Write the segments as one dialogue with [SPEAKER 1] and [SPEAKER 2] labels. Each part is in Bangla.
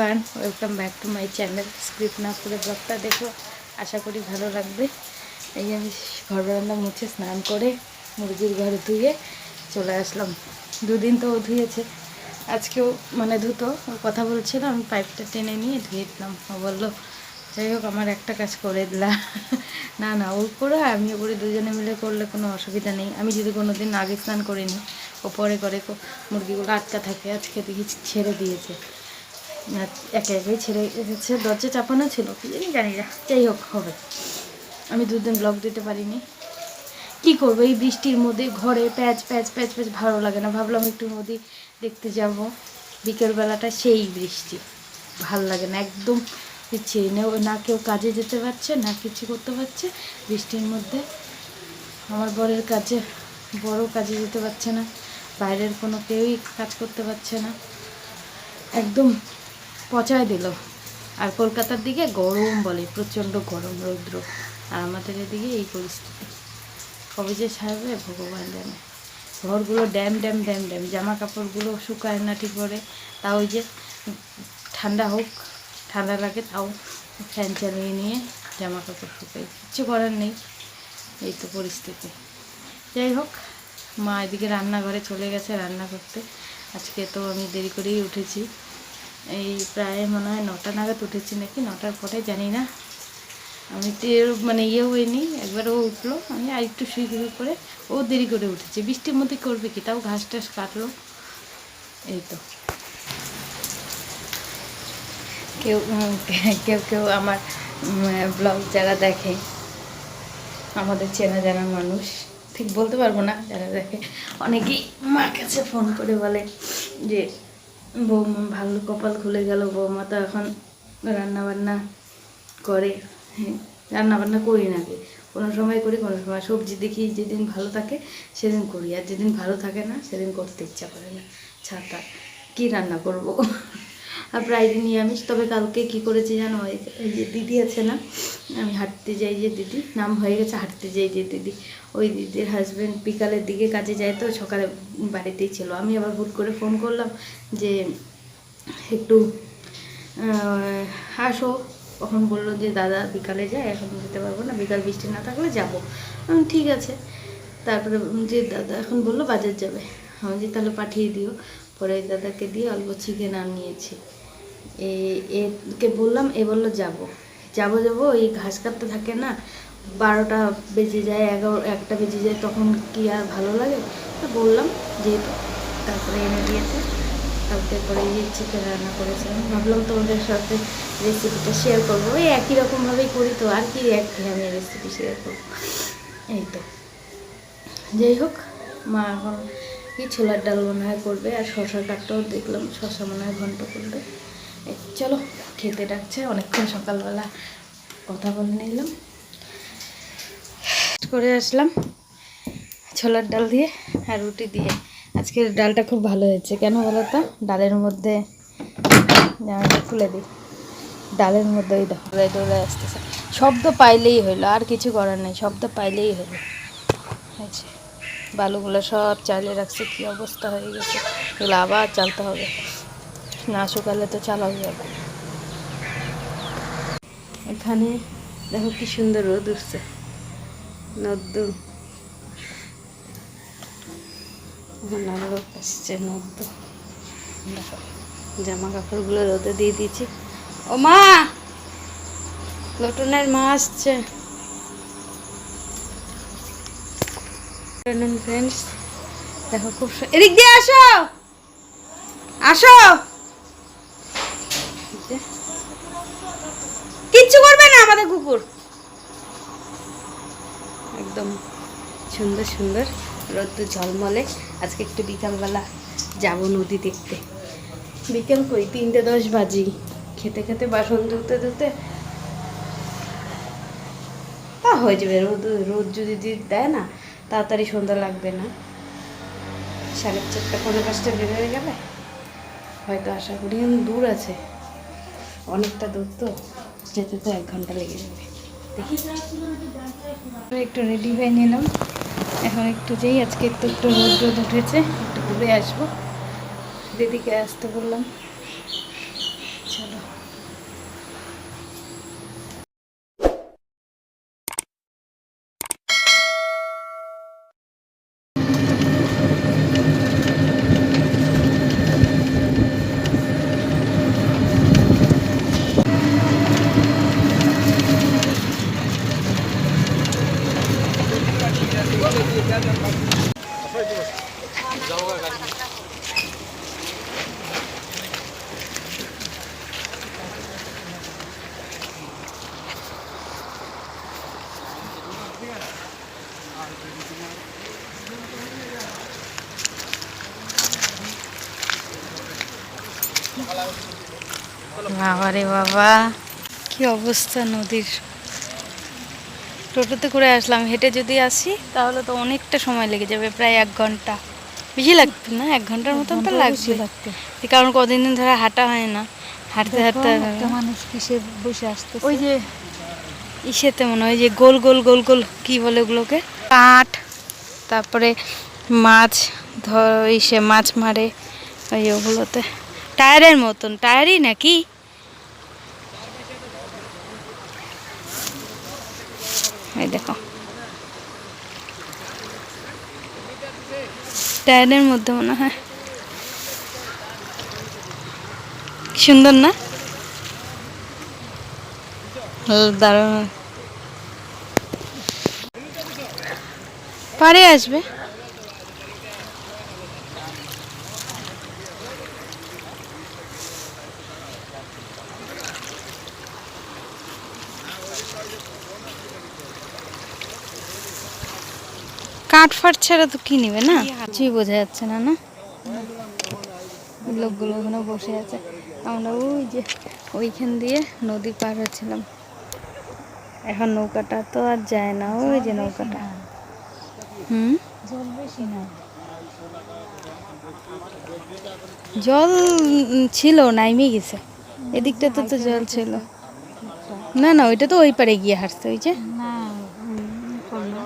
[SPEAKER 1] Everyone, welcome back to my channel script না করে ব্লগটা দেখো। আশা করি ভালো লাগবে। এই আমি ঘর বারান্দা মুছে স্নান করে মুরগির ঘর ধুয়ে চলে আসলাম। দুদিন তো ও ধুয়েছে। আজকেও মানে ধুতো, ও কথা বলছিল, আমি পাইপটা টেনে নিয়ে ধুয়ে দিলাম। ও বলল, যাই হোক, আমার একটা কাজ করে দিলা। না না, ও করে আমি করে, দুজনে মিলে করলে কোনো অসুবিধা নেই। আমি যদি কোনো দিন আগে স্নান করিনি, ও পরে করে মুরগিগুলো আটকা থাকে, আজকে দেখি ছেড়ে দিয়েছে। একে একেই ছেড়ে এসেছে, দরজা চাপানো ছিল, কি জানি জানি না। যাই হোক, হবে। আমি দুদিন ব্লগ দিতে পারিনি। কি করব, এই বৃষ্টির মধ্যে ঘরে প্যাচ প্যাচ প্যাচ প্যাচ ভালো লাগে না। ভাবলাম একটু নদী দেখতে যাব। বিকেলবেলাটা সেই বৃষ্টি। ভালো লাগে না, একদম ইচ্ছে না কেউ কাজে যেতে পারছে, না কিছু করতে পারছে। বৃষ্টির মধ্যে আমার বরের কাজে বড় কাজে যেতে পারছে না। বাইরের কোনো কেউই কাজ করতে পারছে না। একদম পচায় দিল। আর কলকাতার দিকে গরম বলে, প্রচণ্ড গরম, রৌদ্র। আর আমাদের এদিকে এই পরিস্থিতি। কবে যে ছাড়বে, ভগবান জানে। ঘরগুলো ড্যাম ড্যাম ড্যাম ড্যাম। জামা কাপড়গুলো শুকায় না ঠিক করে। তাও ওই যে ঠান্ডা হোক, ঠান্ডা লাগে, তাও ফ্যান চালিয়ে নিয়ে জামা কাপড় শুকাই। কিচ্ছু করার নেই। এই তো পরিস্থিতি। যাই হোক, মা এদিকে রান্নাঘরে চলে গেছে রান্না করতে। আজকে তো আমি দেরি করেই উঠেছি। এই প্রায় মনে হয় নটা নাগাদ উঠেছি নাকি? নটার পরে, জানি না। আমি তো মানে ইয়ে হয়নি একবার ও উঠল, আমি আর একটু শুয়ে শুয়ে করে, ও দেরি করে উঠেছে। বৃষ্টির মধ্যে করবে কি? তাও ঘাস টাস কাটলো। এই তো। কেউ কেউ কেউ আমার ব্লগ যারা দেখে, আমাদের চেনা জানা মানুষ, ঠিক বলতে পারব না, যারা দেখে, অনেকেই মার কাছে ফোন করে বলে যে বৌমা ভালো কপাল খুলে গেল, বৌমা তো এখন রান্নাবান্না করে। হ্যাঁ করি না নাকি কোনো সময় করি, কোনো সময় সবজি দেখি, যেদিন ভালো থাকে সেদিন করি। আর যেদিন ভালো থাকে না, সেদিন করতে ইচ্ছা করে না। ছাতা, কি রান্না করব? আর প্রায় দিনই আমি, তবে কালকে কি করেছি জানো? এই যে দিদি আছে না, আমি হাঁটতে যাই যে দিদি, নাম হয়ে গেছে হাঁটতে যাই যে দিদি। ওই দিদির হাজব্যান্ড বিকালের দিকে কাজে যায় তো, সকালে বাড়িতেই ছিল। আমি আবার ভুল করে ফোন করলাম যে, একটু আসো। তখন বলল যে, দাদা বিকালে যায়, এখন যেতে পারব না, বিকাল বৃষ্টি না থাকলে যাব। ঠিক আছে। তারপরে যে দাদা এখন বলল বাজার যাবে। আমি যে তাহলে পাঠিয়ে দিও। পরে দাদাকে দিয়ে অল্প চিকেন আনিয়েছি। একে বললাম, এ বলল, যাব। যাব যাব? এই ঘাস কাটতে থাকে না, বারোটা বেজে যায়, এগারো, একটা বেজে যায়, তখন কি আর ভালো লাগে? তো বললাম, যেহেতু তারপরে এনে দিয়েছে, কালকে তারপরে এই চিকেন রান্না করেছিলাম ভাবলাম তোমাদের সাথে রেসিপিটা শেয়ার করব। ওই একই রকমভাবেই করি তো, আর কি এক আমি রেসিপি শেয়ার করব। এই তো। যাই হোক, মা এখন কি ছোলার ডাল মনে হয় করবে আর শশা কাটটাও দেখলাম, শশা মনে হয় ঘন্ট করবে। চলো, খেতে ডাকছে, অনেকক্ষণ সকালবেলা কথা বলে নিলাম। করে আসলাম ছোলার ডাল দিয়ে আর রুটি দিয়ে। আজকের ডালটা খুব ভালো হয়েছে। কেন বলো তো? ডালের মধ্যে জামাটা খুলে দিই। ডালের মধ্যে ওই দৌড়ায় দৌড়ায় আসতেছে। শব্দ পাইলেই হইল, আর কিছু করার নেই, শব্দ পাইলেই হইল। হয়েছে। বালুগুলো সব চালিয়ে রাখছে, কি অবস্থা হয়ে গেছে? এগুলো আবার চালতে হবে। না শুকালে তো চালাও যাবে। এখানে দেখো কি সুন্দর রোদ উঠছে। রোদ আসছে নদ্দুর দেখো জামা কাপড়গুলো রোদে দিয়ে দিয়েছি। ও মা! লটনের মা আসছে। ফ্রেন্ডস দেখো খুব এদিক দিয়ে আসো! আসো! কিচ্ছু করবে না আমাদের কুকুর। একদম সুন্দর সুন্দর রোদ্দুর ঝলমলে। আজকে একটু বিকালবেলা যাব নদী দেখতে। বিকেল কই? তিনটে দশ বাজি। খেতে খেতে বাসন ধুতে ধুতে তা হয়ে যাবে। রোদ রোদ যদি দেয় না তাড়াতাড়ি সন্ধ্যা লাগবে না। সাড়ে চারটা পনেরো পাঁচটা বেরোয় গেলে? হয়তো আশা করি দূর আছে। অনেকটা দূর তো, যেতে তো এক ঘণ্টা লেগে যাবে। দেখি। একটু রেডি হয়ে নিলাম। এখন একটু যেই, আজকে একটু একটু রোদ রোদ উঠেছে, একটু ঘুরে আসব। দিদিকে আসতে বললাম চলো বাবা রে বাবা। কি অবস্থা নদীর? টোটোতে করে আসলাম হেঁটে যদি আসি তাহলে তো অনেকটা সময় লেগে যাবে প্রায় এক ঘণ্টা। বেশি লাগবে না? এক ঘণ্টার মতন তো এই কারণ কদিন দিন ধরে হাঁটা হয় না। হাঁটতে হাঁটতে
[SPEAKER 2] মানুষ কিসে বসে আসতে
[SPEAKER 1] ওই যে ইসেতে মনে হয় যে গোল গোল গোল গোল কি বলে ওগুলোকে? কাঠ তারপরে মাছ ধর ইসে মাছ মারে ওই ওগুলোতে। টায়ারের মতন টায়ারই নাকি? দেখো। টায়ারের মধ্যে মনে হয়। সুন্দর না? দারুণ। পারে আসবে। কাঠ ফাট ছাড়া তো কি নিবে না? কিছুই বোঝা যাচ্ছে না না? লোকগুলো ওখানে বসে আছে। আমরা ওই যে ওইখান দিয়ে নদী পার হচ্ছিলাম। এখন নৌকাটা তো আর যায় না ওই যে নৌকাটা। হুম?
[SPEAKER 2] জল বেশি না।
[SPEAKER 1] জল ছিল নাইমে গেছে। এদিকটা তো তো জল ছিল। না না ওইটা তো ওই পারে গিয়ে হাঁটছে ওই যে
[SPEAKER 2] না উম, করল।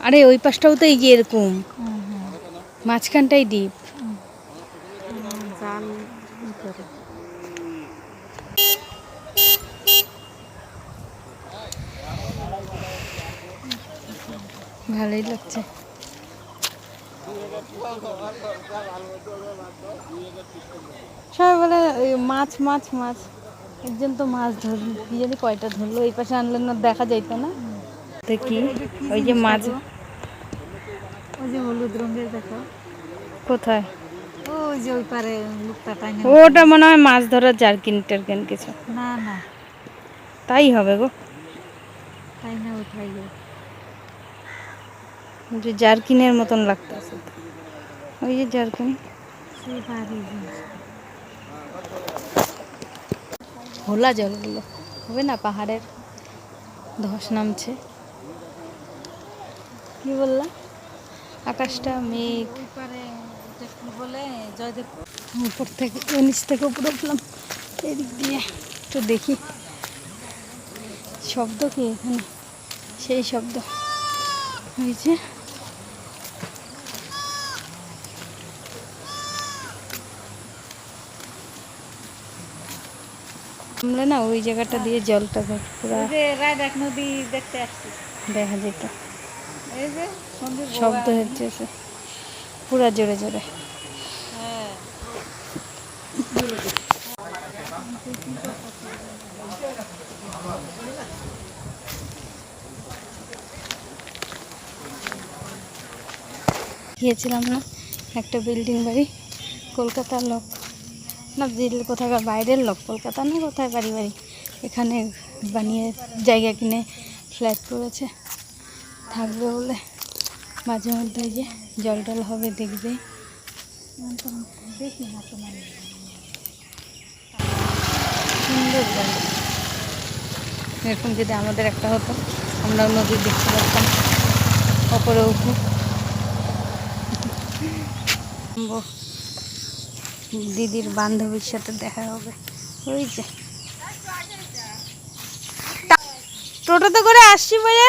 [SPEAKER 1] আরে ওই পাশটাও তো এই এরকম। মাঝখানটাই ডিপ। ভালোই লাগছে সবাই বলে মাছ মাছ মাছ একজন তো মাছ ধর কি জানি কয়টা ধরলো এই পাশে আনলেন না, দেখা যাইতো না দেখি ওই যে মাছ
[SPEAKER 2] ওই যে হলুদ রঙের দেখো।
[SPEAKER 1] কোথায়?
[SPEAKER 2] ওই যে ওই পারে লোকটা টাইনে
[SPEAKER 1] ওটা মনে হয় মাছ ধরার জারকিন টারকিন কিছু।
[SPEAKER 2] না না।
[SPEAKER 1] তাই হবে গো।
[SPEAKER 2] টাইনে উঠাই যায়
[SPEAKER 1] যে জারকিনের মতন লাগতেছে। ওই যে জারকিন।
[SPEAKER 2] পারে
[SPEAKER 1] জলগুলো। হবে না পাহাড়ের ধস নামছে। কি বললা? আকাশটা মেঘ।
[SPEAKER 2] বলে জয়দেব
[SPEAKER 1] উপর থেকে নিচ থেকে উপরে উঠলাম। এদিক দিয়ে একটু দেখি। শব্দ কি এখানে? সেই শব্দ। হয়েছে আমরা না ওই জায়গাটা দিয়ে জলটা পুরো
[SPEAKER 2] যে নদী দেখতে আসছি।
[SPEAKER 1] দেখা যেত। শব্দ হচ্ছে পুরা জোরে জোরে।
[SPEAKER 2] হ্যাঁ।
[SPEAKER 1] গিয়েছিলাম না একটা বিল্ডিং বাড়ি কলকাতার লোক। না দিল্লি কোথাকার বাইরের লোক কলকাতা না কোথায় বাড়ি বাড়ি। এখানে বানিয়ে জায়গা কিনে ফ্ল্যাট করেছে। থাকবে বলে মাঝে মধ্যে যে জল টল হবে দেখবে।
[SPEAKER 2] দেখি না তোমার
[SPEAKER 1] সুন্দর এরকম যদি আমাদের একটা হতো, আমরা নদী দেখতে পারতাম ওপরে উঠে দিদির বান্ধবীর সাথে দেখা হবে। ওই যে। টোটোতে করে আসছি বলে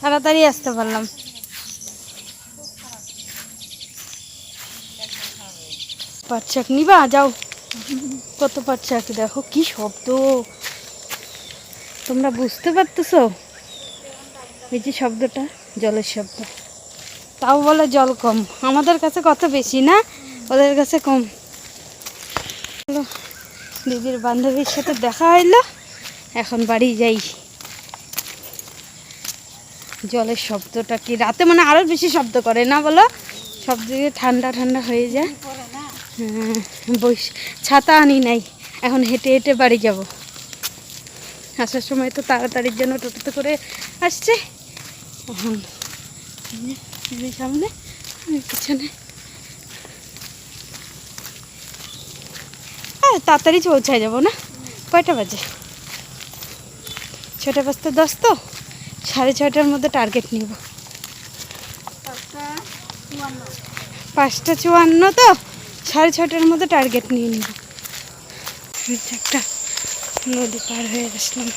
[SPEAKER 1] তাড়াতাড়ি আসতে পারলাম। পাচ্ছাক নিবা? যাও। কত পাচ্ছাক দেখো কি শব্দ। তোমরা বুঝতে পারতেছো? এই যে শব্দটা, জলের শব্দ। তাও বলে জল কম। আমাদের কাছে কত বেশি, না? ওদের কাছে কম। দিদির বান্ধবীর সাথে দেখা হইল। এখন বাড়ি যাই। জলের শব্দটা কি? রাতে মানে আরও বেশি শব্দ করে না বলো? সব দিকে ঠান্ডা ঠান্ডা হয়ে যায়। হ্যাঁ, বইস ছাতা আনি নাই। এখন হেঁটে হেঁটে বাড়ি যাব। আসার সময় তো তাড়াতাড়ির জন্য টোটোতে করে আসছে। এখন সামনে পিছনে। হ্যাঁ তাড়াতাড়ি পৌঁছায় যাব না? কয়টা বাজে? ছটা বাজতে দশ তো? সাড়ে ছয়টার মধ্যে টার্গেট নিব। পাঁচটা চুয়ান্ন। তো? সাড়ে ছটার মধ্যে টার্গেট নিয়ে নিব। একটা নদী পার হয়ে আসলাম।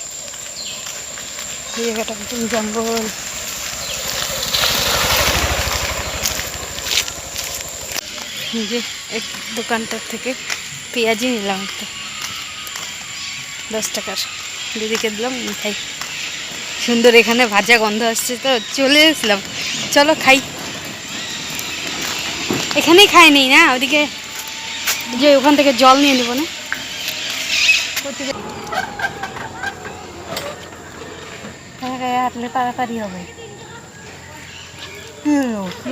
[SPEAKER 1] জায়গাটা একদম জঙ্গল। যে এক দোকানটার থেকে পেঁয়াজি নিলাম একটা। দশ টাকার। দিদিকে দিলাম আমি খাই সুন্দর এখানে ভাজা গন্ধ আসছে তো চলে এসলাম চলো খাই। এখানেই খাই নেই না? ওদিকে যে ওখান থেকে জল নিয়ে নেব না? হাঁটলে তাড়াতাড়ি হবে।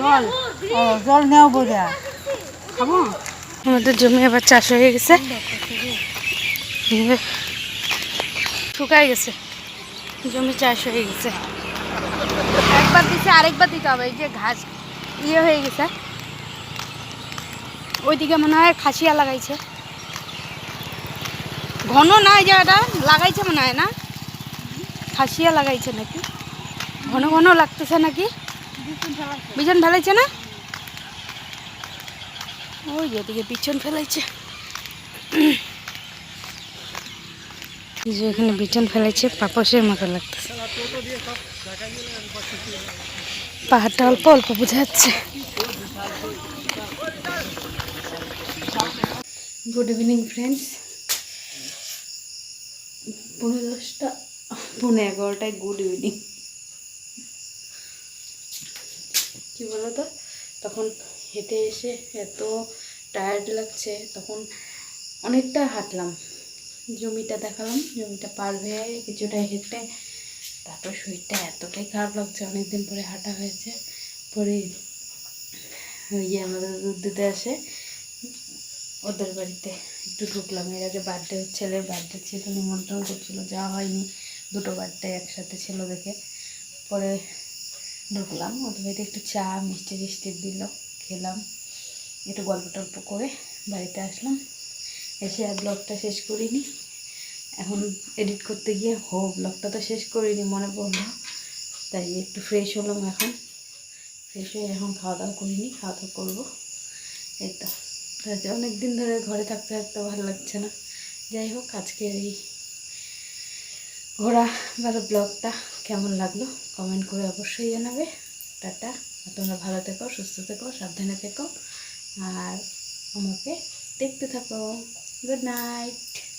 [SPEAKER 2] জল? জল নেও বোঝা
[SPEAKER 1] খাব? আমাদের জমি আবার চাষ হয়ে গেছে। শুকায় গেছে। জমি চাষ হয়ে গেছে। একবার দিছে, আরেকবার দিতে হবে। এই যে ঘাস ইয়ে হয়ে গেছে। ওইদিকে মনে হয় খাসিয়া লাগাইছে। ঘন না এই জায়গাটা? লাগাইছে মনে হয় না? খাসিয়া লাগাইছে নাকি? ঘন ঘন লাগতেছে নাকি? বিজন ফেলাইছে না? ওই যে ওদিকে বিছন ফেলাইছে। যে এখানে বিছন ফেলাইছে পাপসের মতো লাগতেছে। পাহাড়টা অল্প অল্প বোঝা যাচ্ছে। গুড ইভিনিং ফ্রেন্ডস পনেরো দশটা পনেরো এগারোটায় গুড ইভিনিং কি বলো তো তখন হেঁটে এসে এত টায়ার্ড লাগছে, তখন অনেকটা হাঁটলাম। জমিটা দেখালাম, জমিটা পার হয়ে কিছুটা হেঁটে তারপর শরীরটা এতটাই খারাপ লাগছে, অনেকদিন পরে হাঁটা হয়েছে, পরে ইয়ে আমাদের দুধ দিতে আসে, ওদের বাড়িতে একটু ঢুকলাম। এর আগে বার্থডে ছেলের বার্থডে ছিল, নিমন্ত্রণ করছিল, যাওয়া হয়নি, দুটো বার্থডে একসাথে ছিল দেখে, পরে ঢুকলাম, ওদের বাড়িতে একটু চা, মিষ্টি টিষ্টি দিল, খেলাম, একটু গল্প টল্প করে বাড়িতে আসলাম। এসে আর ব্লগটা শেষ করিনি। এখন এডিট করতে গিয়ে, হো ব্লগটা তো শেষ করিনি, মনে পড়ল। তাই একটু ফ্রেশ হলাম এখন। ফ্রেশ হয়ে এখন খাওয়া দাওয়া করিনি, খাওয়া দাওয়া করব। এই তো। অনেক দিন ধরে ঘরে থাকতে থাকতে ভালো লাগছে না। যাই হোক, আজকের এই ঘোরা ভালো ব্লগটা কেমন লাগল কমেন্ট করে অবশ্যই জানাবে। টাটা। তোমরা ভালো থেকো, সুস্থ থেকো, সাবধানে থেকো। আর আমাকে দেখতে থাকো। Good night